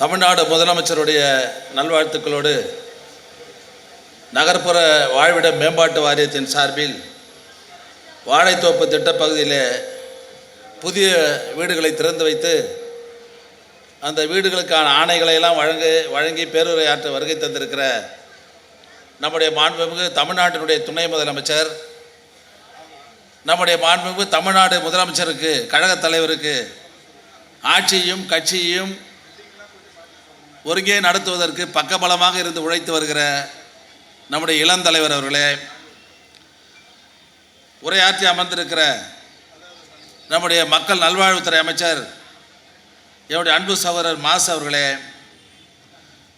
தமிழ்நாடு முதலமைச்சருடைய நல்வாழ்த்துக்களோடு நகர்ப்புற வாழ்விட மேம்பாட்டு வாரியத்தின் சார்பில் வாழைத்தோப்பு திட்டப்பகுதியில் புதிய வீடுகளை திறந்து வைத்து அந்த வீடுகளுக்கான ஆணைகளை எல்லாம் வழங்க வழங்கி பேருரையாற்ற வருகை தந்திருக்கிற நம்முடைய மாண்புமிகு தமிழ்நாட்டினுடைய துணை முதலமைச்சர் நம்முடைய மாண்புமிகு தமிழ்நாடு முதலமைச்சருக்கு கழகத் தலைவருக்கு ஆட்சியும் கட்சியையும் ஒருங்கே நடத்துவதற்கு பக்கபலமாக இருந்து உழைத்து வருகிற நம்முடைய இளந்தலைவர் அவர்களே உரையாற்றி அமர்ந்திருக்கிற நம்முடைய மக்கள் நல்வாழ்வுத்துறை அமைச்சர் என்னுடைய அன்பு சகோதரர் மாஸ் அவர்களே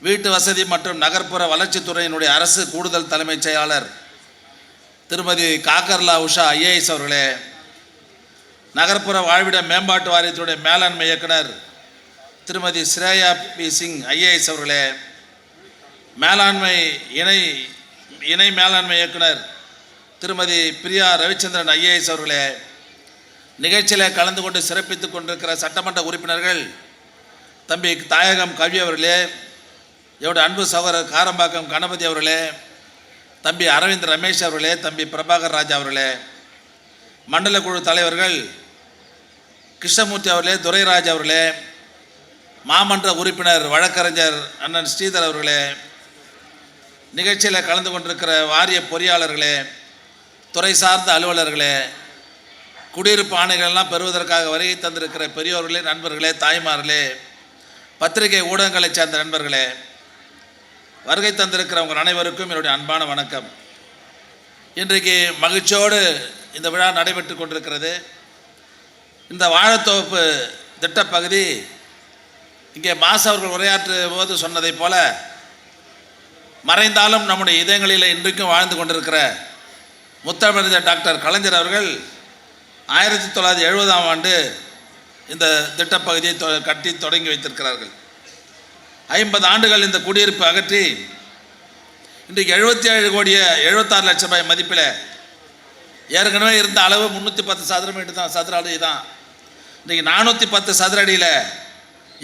வீட்டு வசதி மற்றும் நகர்ப்புற வளர்ச்சித்துறையினுடைய அரசு கூடுதல் தலைமைச் செயலாளர் திருமதி காக்கர்லா உஷா ஐஏஎஸ் அவர்களே நகர்ப்புற வாழ்விட மேம்பாட்டு வாரியத்துடைய மேலாண்மை இயக்குனர் திருமதி ஸ்ரேயா பி சிங் ஐஏஎஸ் அவர்களே மேலாண்மை இணை இணை மேலாண்மை இயக்குனர் திருமதி பிரியா ரவிச்சந்திரன் ஐஏஎஸ் அவர்களே நிகழ்ச்சியில் கலந்து கொண்டு சிறப்பித்துக் கொண்டிருக்கிற சட்டமன்ற உறுப்பினர்கள் தம்பி தாயகம் கவி அவர்களே என்னுடைய அன்பு சகோதரர் காரம்பாக்கம் கணபதி அவர்களே தம்பி அரவிந்த் ரமேஷ் அவர்களே தம்பி பிரபாகர் ராஜா அவர்களே மண்டல குழு தலைவர்கள் கிருஷ்ணமூர்த்தி அவர்களே துரைராஜ் அவர்களே மாமன்ற உறுப்பினர் வழக்கறிஞர் அண்ணன் ஸ்ரீதர் அவர்களே நிகழ்ச்சியில் கலந்து கொண்டிருக்கிற வாரிய பொறியாளர்களே துறை சார்ந்த அலுவலர்களே குடியிருப்பு ஆணைகளெல்லாம் பெறுவதற்காக வருகை தந்திருக்கிற பெரியோர்களே நண்பர்களே தாய்மார்களே பத்திரிகை ஊடகங்களைச் சேர்ந்த நண்பர்களே வருகை தந்திருக்கிற உங்கள் அனைவருக்கும் என்னுடைய அன்பான வணக்கம். இன்றைக்கு மகிழ்ச்சியோடு இந்த விழா நடைபெற்று கொண்டிருக்கிறது. இந்த வாழைத்தோப்பு திட்டப்பகுதி இங்கே மாஸ் அவர்கள் உரையாற்றும் போது சொன்னதைப் போல மறைந்தாலும் நம்முடைய இதயங்களில் இன்றைக்கும் வாழ்ந்து கொண்டிருக்கிற முத்தமிழர் டாக்டர் கலைஞர் அவர்கள் ஆயிரத்தி தொள்ளாயிரத்தி எழுபதாம் ஆண்டு இந்த திட்டப்பகுதியை தொ- கட்டி தொடங்கி வைத்திருக்கிறார்கள். ஐம்பது ஆண்டுகள் இந்த குடியிருப்பு அகற்றி இன்றைக்கு எழுபத்தி ஏழு கோடியை எழுபத்தாறு லட்சம் ரூபாய் மதிப்பில் ஏற்கனவே இருந்த அளவு முந்நூற்றி பத்து சதுர மீட்டர் தான் சதுர அடி தான். இன்றைக்கி நானூற்றி பத்து சதுர அடியில்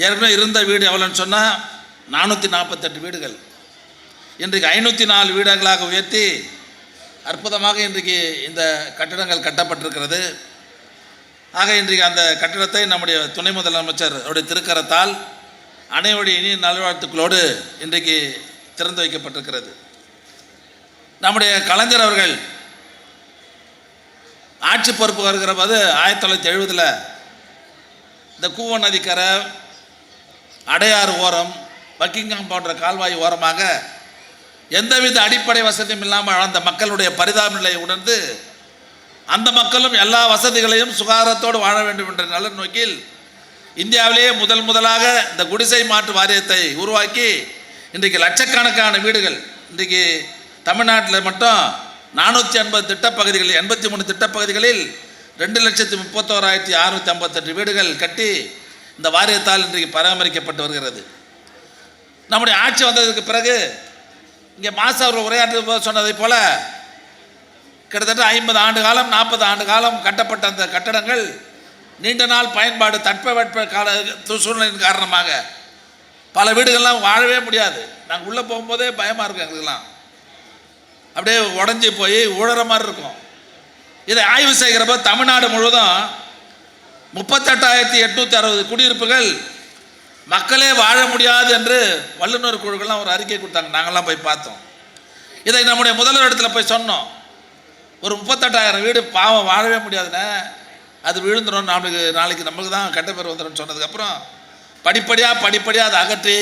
ஏற்கனவே இருந்த வீடு எவ்வளோன்னு சொன்னால் நானூற்றி நாற்பத்தெட்டு வீடுகள். இன்றைக்கு ஐநூற்றி நாலு வீடுகளாக உயர்த்தி அற்புதமாக இன்றைக்கு இந்த கட்டிடங்கள் கட்டப்பட்டிருக்கிறது. ஆக இன்றைக்கு அந்த கட்டிடத்தை நம்முடைய துணை முதலமைச்சர் அவருடைய திருக்கரத்தால் அனைவருடைய இனிய நல்வாழ்த்துக்களோடு இன்றைக்கு திறந்து வைக்கப்பட்டிருக்கிறது. நம்முடைய கலைஞர் அவர்கள் ஆட்சி பொறுப்பு வருகிற போது ஆயிரத்தி தொள்ளாயிரத்தி எழுபதில் இந்த கூவ நதிக்கரை அடையாறு ஓரம் பக்கிங்காம் போன்ற கால்வாய் ஓரமாக எந்தவித அடிப்படை வசதியும் இல்லாமல் அந்த மக்களுடைய பரிதாப நிலையை உணர்ந்து அந்த மக்களும் எல்லா வசதிகளையும் சுகாதாரத்தோடு வாழ வேண்டும் என்ற நல்ல நோக்கில் இந்தியாவிலேயே முதல் முதலாக இந்த குடிசை மாற்று வாரியத்தை உருவாக்கி இன்றைக்கு லட்சக்கணக்கான வீடுகள் இன்றைக்கு தமிழ்நாட்டில் மட்டும் நானூற்றி ஐம்பது திட்டப்பகுதிகளில் எண்பத்தி மூணு திட்டப்பகுதிகளில் ரெண்டு லட்சத்தி முப்பத்தோராயிரத்தி அறுநூற்றி ஐம்பத்தெட்டு வீடுகள் கட்டி இந்த வாரியத்தால் இன்றைக்கு பராமரிக்கப்பட்டு வருகிறது. நம்முடைய ஆட்சி வந்ததுக்கு பிறகு இங்கே மாசா அவர் உரையாற்று சொன்னதை சொன்னதைப் போல கிட்டத்தட்ட ஐம்பது ஆண்டு காலம் நாற்பது ஆண்டு காலம் கட்டப்பட்ட அந்த கட்டடங்கள் நீண்ட நாள் பயன்பாடு தட்பவெட்ப கால சூழ்நிலையின் காரணமாக பல வீடுகள்லாம் வாழவே முடியாது. நாங்கள் உள்ளே போகும்போதே பயமாக இருக்கும் எங்களுக்கெல்லாம். அப்படியே உடஞ்சி போய் உழற மாதிரி இருக்கும். இதை ஆய்வு செய்கிறப்ப தமிழ்நாடு முழுவதும் முப்பத்தெட்டாயிரத்தி எட்நூற்றி அறுபது குடியிருப்புகள் மக்களே வாழ முடியாது என்று வல்லுநர் குழுக்கள்லாம் ஒரு அறிக்கை கொடுத்தாங்க. நாங்கள்லாம் போய் பார்த்தோம். இதை நம்முடைய முதல்வர் இடத்துல போய் சொன்னோம். ஒரு முப்பத்தெட்டாயிரம் வீடு பாவம் வாழவே முடியாதுண்ணே அது விழுந்துடும் நாளைக்கு நாளைக்கு நம்மளுக்கு தான் கெட்ட பேர் வந்துடும் சொன்னதுக்கப்புறம் படிப்படியாக படிப்படியாக அதை அகற்றி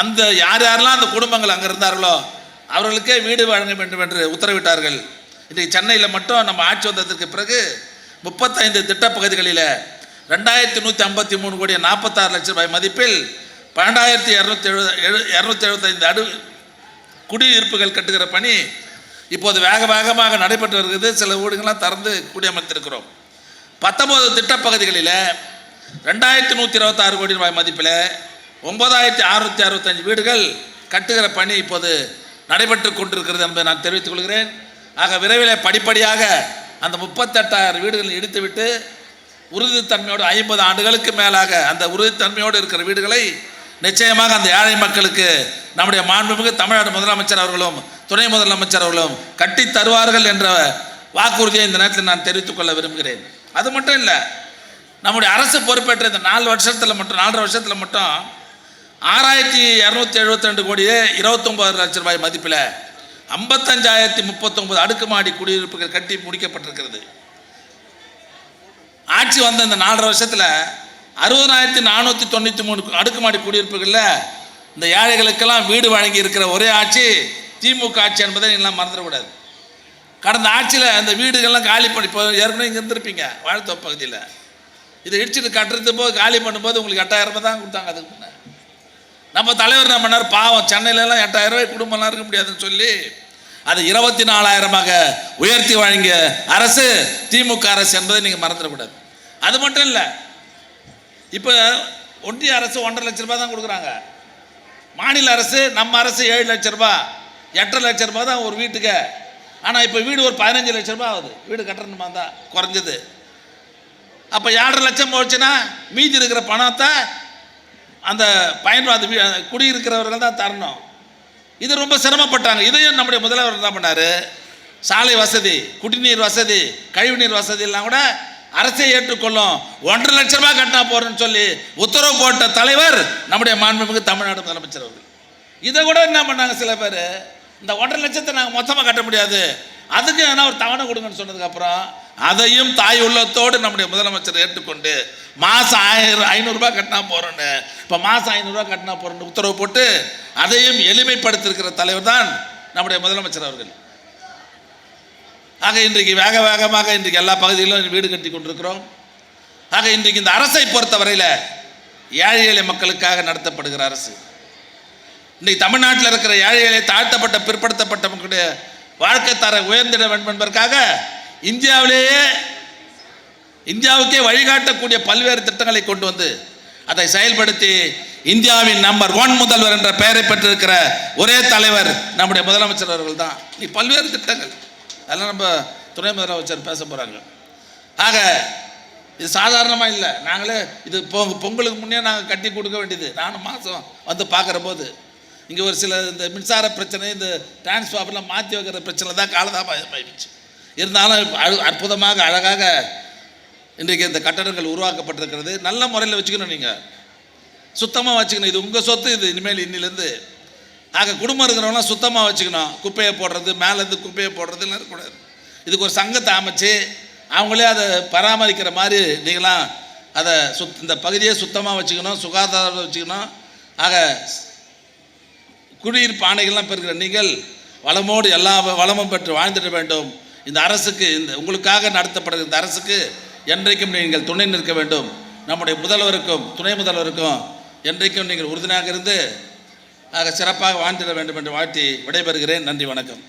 அந்த யார் யாரெல்லாம் அந்த குடும்பங்கள் அங்கே இருந்தார்களோ அவர்களுக்கே வீடு வழங்க வேண்டும் என்று உத்தரவிட்டார்கள். இன்றைக்கு சென்னையில் மட்டும் நம்ம ஆட்சி வந்ததற்கு பிறகு முப்பத்தைந்து திட்டப்பகுதிகளில் ரெண்டாயிரத்தி நூற்றி ஐம்பத்தி மூணு கோடி நாற்பத்தாறு லட்சம் ரூபாய் மதிப்பில் பன்னெண்டாயிரத்தி இரநூத்தி எழுபது எழு இரநூத்தி எழுபத்தைந்து அடு குடியிருப்புகள் கட்டுகிற பணி இப்போது வேக வேகமாக நடைபெற்று வருகிறது. சில வீடுகள்லாம் திறந்து குடியமர்த்திருக்கிறோம். பத்தொன்பது திட்டப்பகுதிகளில் ரெண்டாயிரத்தி நூற்றி இருபத்தாறு கோடி ரூபாய் மதிப்பில் ஒன்பதாயிரத்தி அறுநூற்றி அறுபத்தஞ்சு வீடுகள் கட்டுகிற பணி இப்போது நடைபெற்று கொண்டிருக்கிறது என்பதை நான் தெரிவித்துக் கொள்கிறேன். ஆக விரைவில் படிப்படியாக அந்த முப்பத்தெட்டாயிரம் வீடுகளை இடித்துவிட்டு உறுதித்தன்மையோடு ஐம்பது ஆண்டுகளுக்கு மேலாக அந்த உறுதித்தன்மையோடு இருக்கிற வீடுகளை நிச்சயமாக அந்த ஏழை மக்களுக்கு நம்முடைய மாண்புமிகு தமிழ்நாடு முதலமைச்சர் அவர்களும் துணை முதலமைச்சர் அவர்களும் கட்டி தருவார்கள் என்ற வாக்குறுதியை இந்த நேரத்தில் நான் தெரிவித்துக் கொள்ள விரும்புகிறேன். அது மட்டும் இல்லை நம்முடைய அரசு பொறுப்பேற்ற இந்த நாலு வருஷத்தில் மட்டும் நாலரை வருஷத்தில் மட்டும் ஆறாயிரத்தி இரநூத்தி எழுபத்தி ரெண்டு கோடியே இருபத்தொம்பது லட்சம் ரூபாய் மதிப்பில் ஐம்பத்தஞ்சாயிரத்தி முப்பத்தொம்பது அடுக்குமாடி குடியிருப்புகள் கட்டி முடிக்கப்பட்டிருக்கிறது. ஆட்சி வந்த இந்த நாலரை வருஷத்தில் அறுபதாயிரத்தி நானூற்றி தொண்ணூற்றி மூணு அடுக்குமாடி குடியிருப்புகளில் இந்த ஏழைகளுக்கெல்லாம் வீடு வழங்கி இருக்கிற ஒரே ஆட்சி திமுக ஆட்சி என்பதை எல்லாம் மறந்துடக்கூடாது கடந்த ஆட்சியில் அந்த வீடுகள்லாம் காலி பண்ணி இப்போ ஏற்கனவே இங்கே இருந்திருப்பீங்க வாழ்த்தோ பகுதியில். இதை இடிச்சுட்டு கட்டுறது போது காலி பண்ணும்போது உங்களுக்கு எட்டாயிரம் ரூபாய் தான் கொடுத்தாங்க அதுக்கு முன்னே. நம்ம தலைவர் என்ன பண்ணார்? பாவம் சென்னையிலலாம் எட்டாயிரம் ரூபாய் குடும்பம்லாம் இருக்க முடியாதுன்னு சொல்லி அது இருபத்தி நாலாயிரமாக உயர்த்தி வழங்கிய அரசு திமுக அரசு என்பதை நீங்கள் மறந்துடக்கூடாது. அது மட்டும் இல்லை இப்போ ஒன்றிய அரசு ஒன்றரை லட்ச ரூபாய் தான் கொடுக்குறாங்க. மாநில அரசு நம்ம அரசு ஏழு லட்ச ரூபாய் எட்டரை லட்ச ரூபாய் தான் ஒரு வீட்டுக்கு ஆனால் இப்போ வீடு ஒரு பதினஞ்சு லட்ச ரூபாய் ஆகுது. வீடு கட்டணுமா தான் குறைஞ்சது. அப்போ ஏழரை லட்சம் போச்சுன்னா மீதி இருக்கிற பணத்தை அந்த பயன்பாடு வீ- குடியிருக்கிறவர்கள் தான் தரணும். இது ரொம்ப சிரமப்பட்டாங்க. இதையும் நம்முடைய முதல்வர் என்ன பண்ணார்? சாலை வசதி குடிநீர் வசதி கழிவுநீர் வசதி எல்லாம் கூட அரசே ஏற்றுக்கொள்ளும். ஒன்றரை லட்ச ரூபாய் கட்டினா போறேன்னு சொல்லி உத்தரவு போட்ட தலைவர் நம்முடைய மாண்புமிகு தமிழ்நாடு முதலமைச்சர் அவர்கள். இதை கூட என்ன பண்ணாங்க சில பேர்? இந்த ஒன்றரை லட்சத்தை நாங்கள் மொத்தமாக கட்ட முடியாது. அதுக்கு என்ன ஒரு தவணை கொடுங்கன்னு சொன்னதுக்கப்புறம் அதையும் தாய் உள்ளத்தோடு நம்முடைய முதலமைச்சர் ஏற்றுக்கொண்டு மாதம் ஆயிரம் ஐநூறுரூபா கட்டினா போகிறோன்னு இப்போ மாதம் ஐநூறுரூவா கட்டினா போகிறோன்னு உத்தரவு போட்டு அதையும் எளிமைப்படுத்தியிருக்கிற தலைவர் தான் நம்முடைய முதலமைச்சர் அவர்கள். ஆக இன்றைக்கு வேக வேகமாக இன்றைக்கு எல்லா பகுதிகளிலும் வீடு கட்டி கொண்டிருக்கிறோம். ஆக இன்றைக்கு இந்த அரசை பொறுத்தவரையில் ஏழை எளிய மக்களுக்காக நடத்தப்படுகிற அரசு. இன்னைக்கு தமிழ்நாட்டில் இருக்கிற ஏழை தாழ்த்தப்பட்ட பிற்படுத்தப்பட்டவங்களுடைய வாழ்க்கை தர உயர்ந்திட வேண்டும் என்பதற்காக இந்தியாவிலேயே இந்தியாவுக்கே வழிகாட்டக்கூடிய பல்வேறு திட்டங்களை கொண்டு வந்து அதை செயல்படுத்தி இந்தியாவின் நம்பர் ஒன் முதல்வர் என்ற பெயரை பெற்றிருக்கிற ஒரே தலைவர் நம்முடைய முதலமைச்சர் அவர்கள் தான் நீ பல்வேறு திட்டங்கள். அதெல்லாம் நம்ம துணை முதலமைச்சர் பேச போகிறாங்க ஆக இது சாதாரணமாக இல்லை. நாங்களே இது பொங்கலுக்கு முன்னே நாங்கள் கட்டி கொடுக்க வேண்டியது. நானும் மாதம் வந்து பார்க்குற போது இங்கே ஒரு சில இந்த மின்சார பிரச்சனை இந்த டிரான்ஸ்ஃபார்மர்லாம் மாற்றி வைக்கிற பிரச்சனை தான் காலதாமதம் ஆயிடுச்சு இருந்தாலும் அழு- அற்புதமாக அழகாக இன்றைக்கு இந்த கட்டடங்கள் உருவாக்கப்பட்டிருக்கிறது. நல்ல முறையில் வச்சுக்கணும் நீங்கள் சுத்தமாக வச்சுக்கணும். இது உங்கள் சொத்து இது இனிமேல் இன்னிலேருந்து. ஆக குடும்பம் இருக்கிறவங்களாம் சுத்தமாக வச்சுக்கணும். குப்பையை போடுறது மேலேருந்து குப்பையை போடுறது எல்லாம் இருக்கக்கூடாது இதுக்கு ஒரு சங்கத்தை அமைச்சு அவங்களே அதை பராமரிக்கிற மாதிரி நீங்களாம் அதை சுத் இந்த பகுதியை சுத்தமாக வச்சுக்கணும் சுகாதாரம் வச்சுக்கணும். ஆக குடியிருப்பு ஆணைகள்லாம் பெறுகிற நீங்கள் வளமோடு எல்லா வளமும் பெற்று வாழ்ந்துட வேண்டும். இந்த அரசுக்கு இந்த உங்களுக்காக நடத்தப்படுகிற இந்த அரசுக்கு என்றைக்கும் நீங்கள் துணை நிற்க வேண்டும். நம்முடைய முதல்வருக்கும் துணை முதல்வருக்கும் என்றைக்கும் நீங்கள் உறுதுணையாக இருந்து ஆக சிறப்பாக வாழ்ந்திட வேண்டும் என்று வாழ்த்தி விடைபெறுகிறேன். நன்றி வணக்கம்.